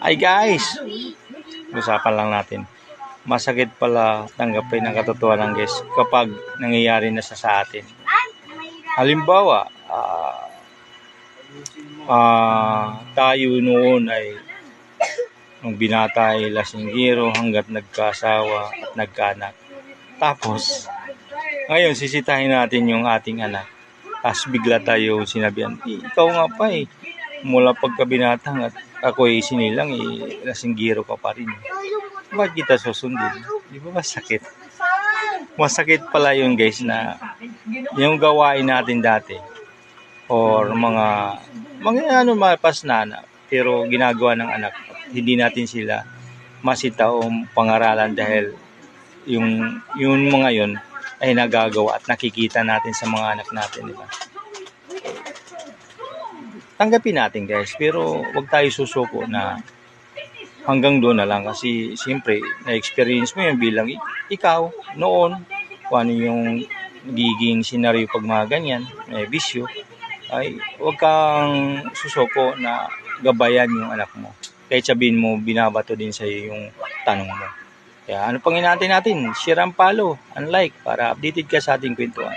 Ay guys, usapan lang natin. Masakit pala tanggapin ang katotohanan guys kapag nangyayari na sa, sa atin. Halimbawa, ah ah, tayo noon ay nung binata ay lasinggero hanggat nagkasawa at nagkaanak. Tapos, ngayon sisitahin natin yung ating anak. Tapos bigla tayo sinabihan, "Eh, ikaw nga pa eh, mula pagkabinata at ako ay sinilang eh, lasinggero ka pa rin. Bakit kita susundin? Di ba masakit? Masakit pala yun guys na yung gawain natin dati or mga mga ano mga pasnana pero ginagawa ng anak hindi natin sila masita pangaralan dahil yung yung mga yun ay nagagawa at nakikita natin sa mga anak natin di ba tanggapin natin guys pero wag tayo susuko na hanggang doon na lang kasi siyempre na-experience mo yun bilang ikaw noon kung ano yung nagiging senaryo pag mga ganyan may bisyo ay huwag kang susuko na gabayan yung anak mo. Kahit sabihin mo, binabato din sa iyo yung tanong mo. Kaya ano pang hinahantay natin? Share ang follow, and like para updated ka sa ating kwentuhan.